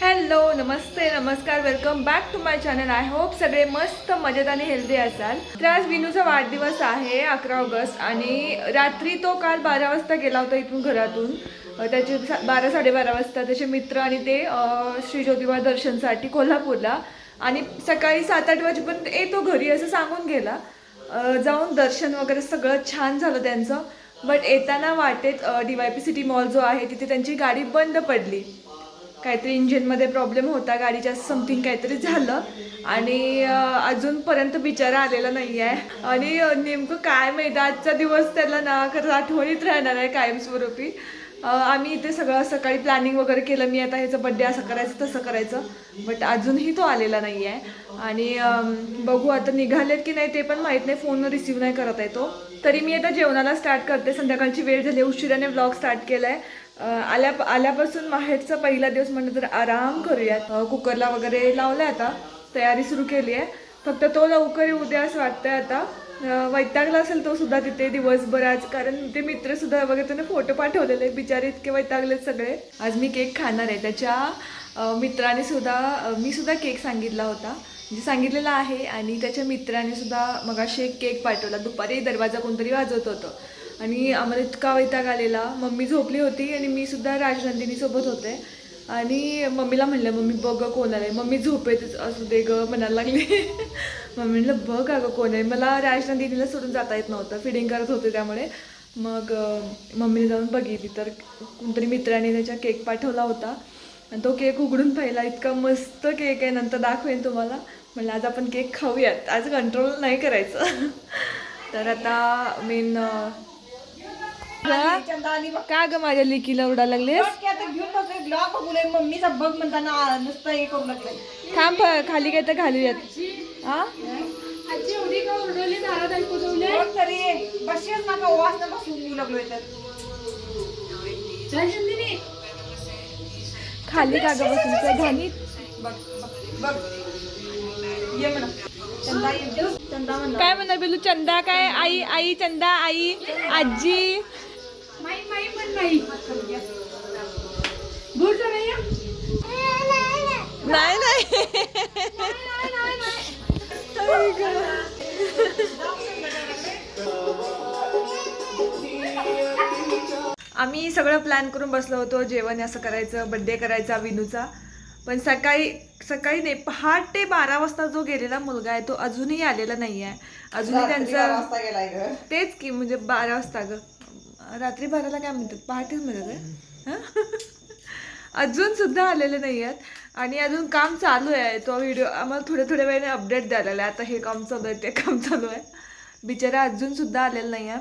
Hello नमस्ते नमस्कार welcome back to my channel I hope सगळे मस्त मजेत आणि हेल्दी असाल. तर आज विनूचा वाढदिवस आहे अकरा ऑगस्ट आणि रात्री तो काल बारा वाजता गेला होता इथून घरातून. त्याचे सा- बारा साडेबारा वाजता त्याचे मित्र आणि ते श्री ज्योतिबा दर्शनसाठी कोल्हापूरला. आणि सकाळी सात आठ वाजेपर्यंत येतो घरी असं सांगून गेला. जाऊन दर्शन वगैरे सगळं छान झालं त्यांचं. बट येताना वाटेत D Y P city mall जो आहे तिथे त्यांची गाडी बंद पडली. काहीतरी इंजिनमध्ये प्रॉब्लेम होता गाडीच्या समथिंग काहीतरी झालं आणि अजूनपर्यंत बिचारा आलेला नाही आहे आणि नेमकं काय माहिती आजचा दिवस त्याला ना खरंच आठवणीत राहणार आहे कायमस्वरूपी. आम्ही इथे सगळं सकाळी प्लॅनिंग वगैरे केलं मी आता ह्याचं बड्डे असं करायचं तसं करायचं. बट अजूनही तो आलेला नाही आहे आणि बघू आता निघालेत की नाही ते पण माहीत नाही फोन रिसीव्ह नाही करत आहे तो. तरी मी आता जेवणाला स्टार्ट करते. संध्याकाळची वेळ झाली उशिराने ब्लॉग स्टार्ट केला आहे आल्या आल्यापासून माहेरचा पहिला दिवस म्हणलं तर आराम करूयात. कुकरला वगैरे लावलाय आता तयारी सुरू केली आहे. फक्त तो लवकर येऊ द्या असं वाटतंय आता. वैतागला असेल तो सुद्धा तिथे दिवसभर आज कारण ते मित्र सुद्धा वगैरे त्याने फोटो पाठवलेले बिचारे इतके वैतागलेत सगळे. आज मी केक खाणार आहे. त्याच्या मित्राने सुद्धा मी सुद्धा केक सांगितला होता. म्हणजे सांगितलेला आहे आणि त्याच्या मित्राने सुद्धा मगाशी एक केक पाठवला. दुपारी दरवाजा कोणतरी वाजवत होतं. आणि आम्हाला इतका वैताग आलेला. मम्मी झोपली होती आणि मी सुद्धा राजनंदिनीसोबत होते. आणि मम्मीला म्हणलं मम्मी बघ कोण आहे मम्मी झोपेतच असू दे ग म्हणायला लागली. मम्मी म्हणलं बघ अगं कोण आहे. मला राजनंदिनीला सोडून जाता येत नव्हतं. फिडिंग करत होते त्यामुळे. मग मम्मीने जाऊन बघितली. तर कोणतरी मित्राने त्याच्या केक पाठवला होता. आणि तो केक उघडून पाहिला. इतका मस्त केक आहे. नंतर दाखवेन तुम्हाला. म्हणलं आज आपण केक खाऊयात. आज कंट्रोल नाही करायचं. तर आता मेन का ग माझ्या लिकीला उडा बघूले मम्मीचा बघ म्हणताना नुसतं हे करू लागले. थांब खाली काय तर घालूयात हा बघ तरी बसेच नका वास नका सुरू लागलोय तर खाली का ग बसून? बघ बघ बघ. ये म्हणा. चंदा ये चंदा म्हणा. काय म्हणणार बिलू चंदा काय? आई आई चंदा आई आजी? नाही नाही. आम्ही सगळं प्लॅन करून बसलो होतो जेवण असं करायचं बड्डे करायचा विनूचा. पण सकाळी सकाळी नाही पहाटे बारा वाजता जो गेलेला मुलगा आहे तो अजूनही आलेला नाही आहे अजूनही त्यांचं वाजता गेलाय ग. तेच की म्हणजे बारा वाजता ग. रात्री बाराला काय म्हणतात? पहाटेच म्हणतात अजून सुद्धा आलेले नाही आहेत. आणि अजून काम चालू आहे. तो व्हिडिओ आम्हाला थोड्या थोड्या वेळाने अपडेट द्यायला आहे आता हे काम चालू आहे ते काम चालू आहे. बिचारा अजून सुद्धा आलेला नाही आहे.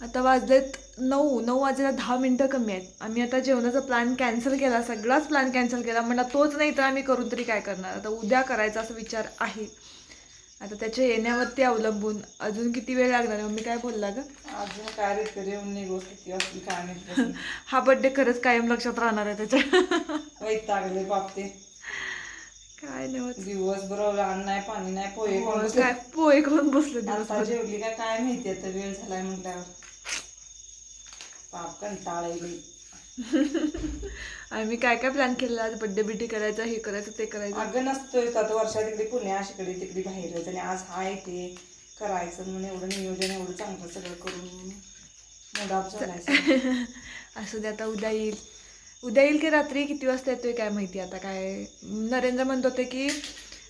आता वाजलेत नऊ. नऊ वाजायला दहा मिनटं कमी आहेत. आम्ही आता जेवणाचा प्लॅन कॅन्सल केला. सगळाच प्लॅन कॅन्सल केला. म्हणला तोच नाही तर आम्ही करून तरी काय करणार? आता उद्या करायचा असा विचार आहे. आता त्याच्या येण्यावरती अवलंबून. अजून किती वेळ लागणार? मम्मी काय बोलला ग? अजून काय रे तरी निघू किती असली काय नाही हा बड्डे खरंच कायम लक्षात राहणार आहे त्याच्या. वैतागले बापते काय नव्हत दिवसभर अन्न नाही पाणी नाही पोहे बसले. काय पोहे करून बसले आता दिवसभर. जेवली का काय माहिती आता वेळ झालाय म्हटल्यावर. पाप कंटाळा येईल. आणि मी काय काय प्लॅन केलेला आज बड्डे बिड्डे करायचा हे करायचं ते करायचं. अगं नसतोय आता वर्षा तिकडे पुण्या तिकडे तिकडे बाहेरच आणि आज हाय ते. करायचं म्हणून एवढं नियोजन एवढं चांगलं सगळं करून. मुडाप झालायचं असू दे आता उद्या येईल. उद्या येईल की रात्री? किती वाजता येतोय काय माहिती आता काय? नरेंद्र म्हणत होते की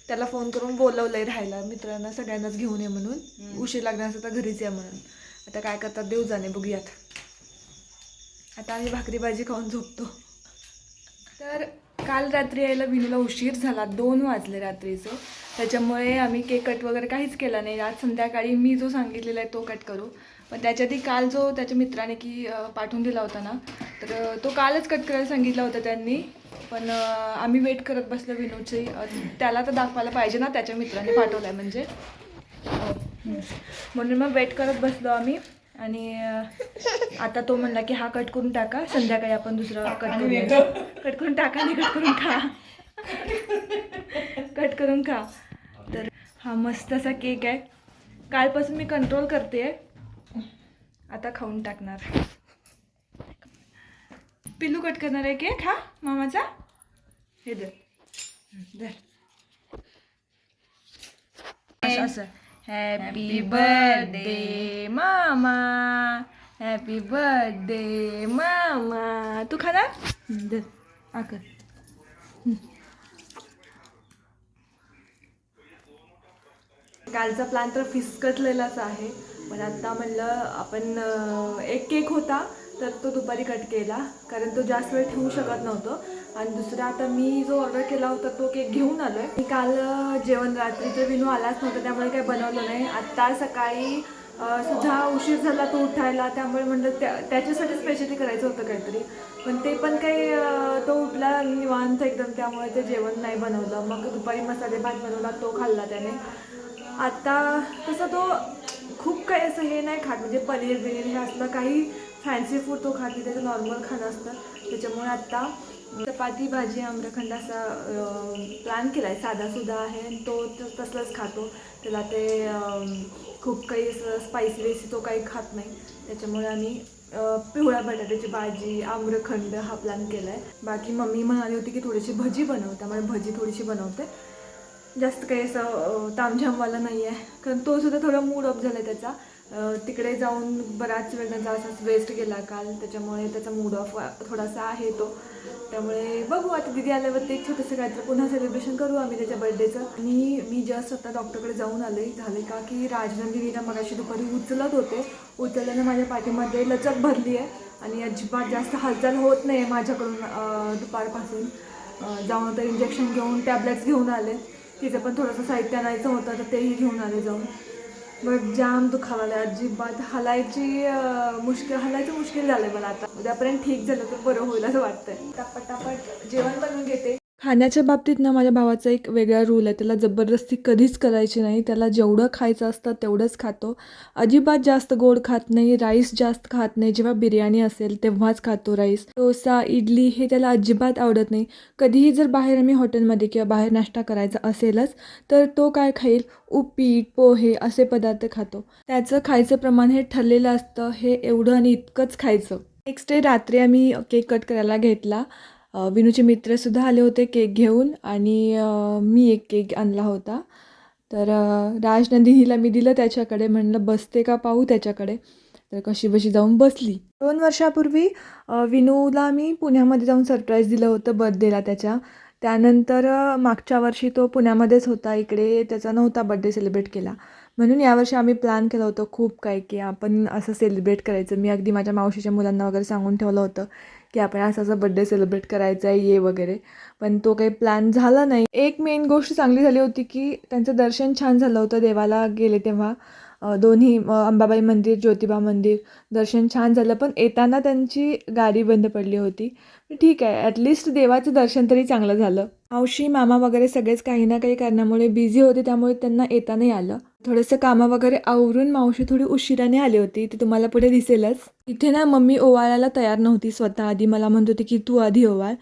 त्याला फोन करून बोलवलंय राहायला. मित्रांना सगळ्यांनाच घेऊन ये म्हणून. उशीर लागणार असं तर घरीच या म्हणून. आता काय करतात? देऊ जाणे बघूयात. आता आम्ही भाकरी भाजी खाऊन झोपतो. तर काल रात्री यायला विनूला उशीर झाला. दोन वाजले रात्रीचं. त्याच्यामुळे आम्ही केक कट वगैरे काहीच केला नाही. आज संध्याकाळी मी जो सांगितलेला आहे तो कट करू. पण त्याच्या आधी काल जो त्याच्या मित्राने की पाठवून दिला होता ना तर तो कालच कट करायला सांगितला होता त्यांनी. पण आम्ही वेट करत बसलो विनूची. त्याला तर दाखवायला पाहिजे ना त्याच्या मित्राने पाठवला आहे म्हणजे म्हणून मग वेट करत बसलो आम्ही. आणि आता तो म्हणला की हा कट करून टाका संध्याकाळी आपण दुसरा कट करूया. कट करून टाका आणि कट करून खा. कट करून खा. तर हा मस्त असा केक आहे. कालपासून मी कंट्रोल करते. आता खाऊन टाकणार. पिल्लू कट करणार आहे केक हा मामाचा? हे असं असं. हॅपी बर्थडे मामा हॅपी बर्थडे मामा तू खाणार? आकर कालचा प्लॅन तर फिसकटलेलाच आहे. पण आता म्हणलं आपण एक केक होता तर तो दुपारी कट केला. कारण तो जास्त वेळ ठेवू शकत नव्हतो. आणि दुसरा आता मी जो ऑर्डर केला होता तो केक घेऊन आलो आहे मी काल जेवण रात्रीचं विनू आलाच नव्हता त्यामुळे काही बनवलं नाही. आत्ता सकाळी सुद्धा उशीर झाला तो उठायला त्यामुळे म्हणलं त्या त्याच्यासाठी स्पेशली करायचं होतं काहीतरी. पण ते पण काही तो उठला निवांत एकदम त्यामुळे ते जेवण नाही बनवलं. मग दुपारी मसाले भात बनवला तो खाल्ला त्याने. आता तसं तो खूप काही असं हे नाही खात म्हणजे पनीर बिनीर हे असलं काही फॅन्सी फूड तो खात नाही त्याचं नॉर्मल खाणं असतं. त्याच्यामुळे आत्ता चपाती भाजी आम्रखंड असा प्लॅन केला आहे साधासुद्धा आहे आणि तो तसलाच खातो. त्याला ते खूप काही असं स्पायसी वेसी तो काही खात नाही. त्याच्यामुळे आम्ही पिवळ्या बटाट्याची भाजी आम्रखंड हा प्लॅन केला आहे बाकी मम्मी म्हणाली होती की थोडीशी भजी बनव. त्यामुळे भजी थोडीशी बनवते. जास्त काही असं तामझामवाला नाही आहे कारण तो सुद्धा थोडा मूड ऑफ झाला आहे त्याचा. तिकडे जाऊन बराच वेळ त्यांचा असाच वेस्ट गेला काल. त्याच्यामुळे त्याचा मूड ऑफ थोडासा आहे तो. त्यामुळे बघू आता दिदी आल्यावरती एक छोटंसं काहीतरी पुन्हा सेलिब्रेशन करू आम्ही त्याच्या बर्थडेचं आणि मी जस्ट आता डॉक्टरकडे जाऊन आले. झाले का की राजनंदिनीला मगाशी दुपारी उचलत होते. उचलल्यानं माझ्या पाठीमध्ये लचक भरली आहे. आणि अजिबात जास्त हालचाल होत नाही आहे माझ्याकडून दुपारपासून. जाऊन तर इंजेक्शन घेऊन टॅबलेट्स घेऊन आले. तिचं पण थोडंसं साहित्य आणायचं होतं तर तेही घेऊन आले जाऊन. बट जाम दुखावाला अजिबात. हलायची मुश्किल हलायचं मुश्किल झालं मला आता. उद्यापर्यंत ठीक झालं तर बरं होईल असं वाटतंय. आता पटापट जेवण बनवून घेते. खाण्याच्या बाबतीत ना माझ्या भावाचा एक वेगळा रूल आहे. त्याला जबरदस्ती कधीच करायची नाही. त्याला जेवढं खायचं असतं तेवढंच खातो. अजिबात जास्त गोड खात नाही राईस जास्त खात नाही. जेव्हा बिर्याणी असेल तेव्हाच खातो राईस डोसा इडली हे त्याला अजिबात आवडत नाही. कधीही जर बाहेर आम्ही हॉटेलमध्ये किंवा बाहेर नाश्ता करायचा असेलच तर तो काय खाईल? उपीट पोहे असे पदार्थ खातो. त्याचं खायचं प्रमाण हे ठरलेलं असतं. हे एवढं आणि इतकंच खायचं. नेक्स्ट डे रात्री आम्ही केक कट करायला घेतला. विनूचे मित्रसुद्धा आले होते केक घेऊन आणि मी एक केक आणला होता. तर राजनंदिनीला मी दिलं त्याच्याकडे म्हणलं बसते का पाहू त्याच्याकडे? तर कशी बशी जाऊन बसली. दोन वर्षापूर्वी विनूला मी पुण्यामध्ये जाऊन सरप्राईज दिलं होतं बर्थडेला त्याच्या. त्यानंतर मागच्या वर्षी तो पुण्यामध्येच होता इकडे त्याचा नव्हता बड्डे सेलिब्रेट केला. म्हणून यावर्षी आम्ही प्लॅन केला होतं खूप काय की आपण असं सेलिब्रेट करायचं. मी अगदी माझ्या मावशीच्या मुलांना वगैरे सांगून ठेवलं होतं की आपण असा असं बड्डे सेलिब्रेट करायचा आहे ये वगैरे. पण तो काही प्लॅन झाला नाही. एक मेन गोष्ट चांगली झाली होती की त्यांचं दर्शन छान झालं होतं देवाला गेले तेव्हा. दोन्ही अंबाबाई मंदिर ज्योतिबा मंदिर दर्शन छान झालं पण येताना त्यांची गाडी बंद पडली होती. ठीक आहे ॲटलिस्ट देवाचं दर्शन तरी चांगलं झालं. मावशी मामा वगैरे सगळेच काही ना काही कारणामुळे बिझी होते त्यामुळे त्यांना येता नाही आलं. थोडंसं कामं वगैरे आवरून मावशी थोडी उशिराने आली होती ती तुम्हाला पुढे दिसेलच. इथे ना मम्मी ओवाळायला तयार नव्हती स्वतः. आधी मला म्हणत होती की तू आधी ओवाळ.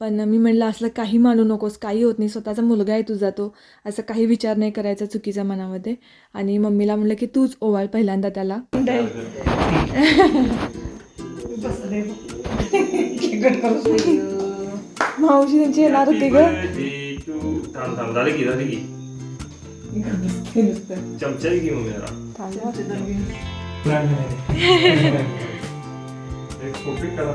पण मी म्हणलं असलं काही मानू नकोस. काही होत नाही. स्वतःचा मुलगा आहे तुझा तो. असं काही विचार नाही करायचा चुकीचा मनामध्ये. आणि मम्मीला म्हणलं की तूच ओवाळ पहिल्यांदा त्याला. मावशी त्यांची येणार होती ग. Birthday to- चमचा मग जरा एक फोटो करा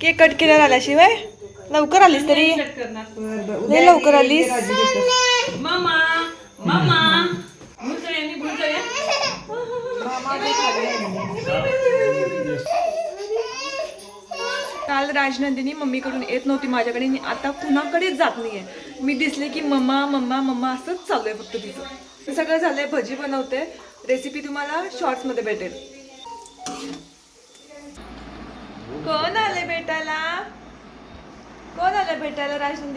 केक कट केल्यावर आल्याशिवाय? लवकर आलीस तरी. लय लवकर आलीस. काल राजनंदिनी मम्मीकडून येत नव्हती माझ्याकडे. आणि आता कुणाकडेच जात नाहीये. मी दिसले की मम्मा मम्मा मम्मा असंच चालू आहे फक्त तिचं. सगळं झालंय भजी बनवते. रेसिपी तुम्हाला शॉर्ट्समध्ये भेटेल. कोण आले भेटायला? कोण आलं भेटायला राशन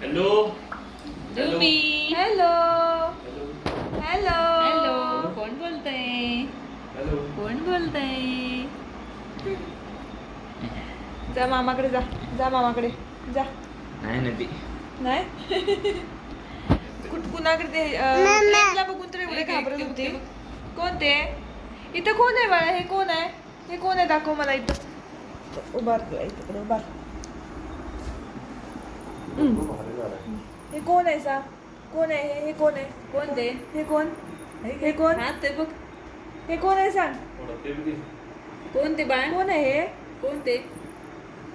हॅलो. तुम्ही हॅलो. हॅलो. हॅलो. कोण बोलतय? कोण बोलतय? जा मामाकडे जा. जा मामाकडे. जा. नाही ना नाही? कुठ कुणाकडे ते बघून तर एवढे घाबरत होती. कोण ते? इथं कोण आहे बाळा? हे कोण आहे? हे कोण आहे? दाखव मला इथं. उभार तुला इकडे उभार. हे कोण आहे सा? कोण आहे हे? हे कोण आहे? कोण ते? हे कोण? हे कोण? ते बघ. हे कोण आहे सांग? कोण ते बाळ? कोण आहे हे? कोण ते?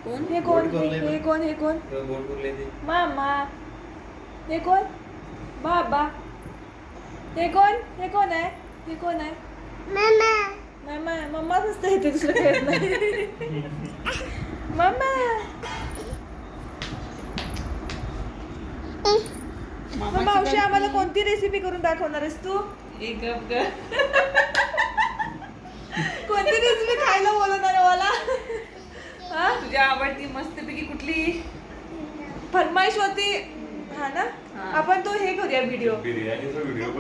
कोण? हे कोण? हे हे कोण? हे कोण मामा. हे कोण? बाबा. हे कोण? हे कोण आहे? हे कोण आहे? मामा. मम्माच असतं इथे दुसरं कळत नाही मम्मा मग मावशी आम्हाला कोणती रेसिपी करून दाखवणार आहेस तू एक गप ग कोणती रेसिपी खायला बोलवणार आहे मला हा तुझ्या आवडती मस्तपैकी कुठली फरमाईश होती हा ना. आपण तो हे करूया व्हिडिओ बिर्याणीचा व्हिडिओ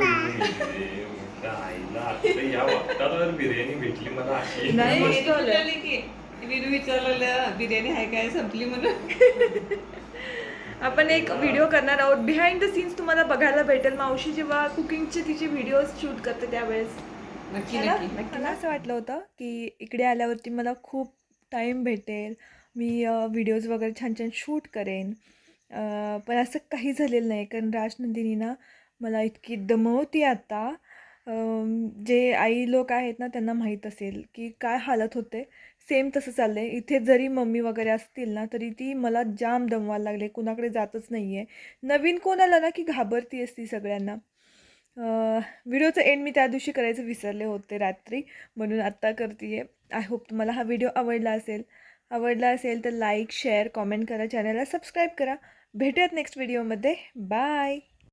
या वक्तावर बिर्याणी भेटली मला अशी. नाही, की विनू विचारलेलं बिर्याणी आहे काय? संपली म्हणून? आपण एक व्हिडिओ करणार आहोत. बिहाइंड द सीन्स तुम्हाला बघायला भेटेल. मावशी जेव्हा कुकिंगचे तिचे व्हिडिओज शूट करते त्यावेळेस. नक्की मला असं वाटलं होतं की इकडे आल्यावरती मला खूप टाईम भेटेल. मी व्हिडिओज वगैरे छान छान शूट करेन. अं, पण असं काही झालेलं नाही. कारण राजनंदिनी ना मला इतकी दमवती आता. जे आई लोक आहेत ना त्यांना माहीत असेल की काय हालत होते. सेम तसं चाललं आहे इथे जरी मम्मी वगैरे असतील ना तरी ती मला जाम दमवायला लागले. कुणाकडे जातच नाही आहे नवीन कोण आलं ना की घाबरती असती सगळ्यांना. व्हिडिओचं एंड मी त्या दिवशी करायचं विसरले होते रात्री. म्हणून आत्ता करते आय होप तुम्हाला हा व्हिडिओ आवडला असेल. आवडला असेल तर लाईक शेअर कॉमेंट करा. चॅनलला सबस्क्राईब करा. भेटूयात नेक्स्ट व्हिडिओमध्ये बाय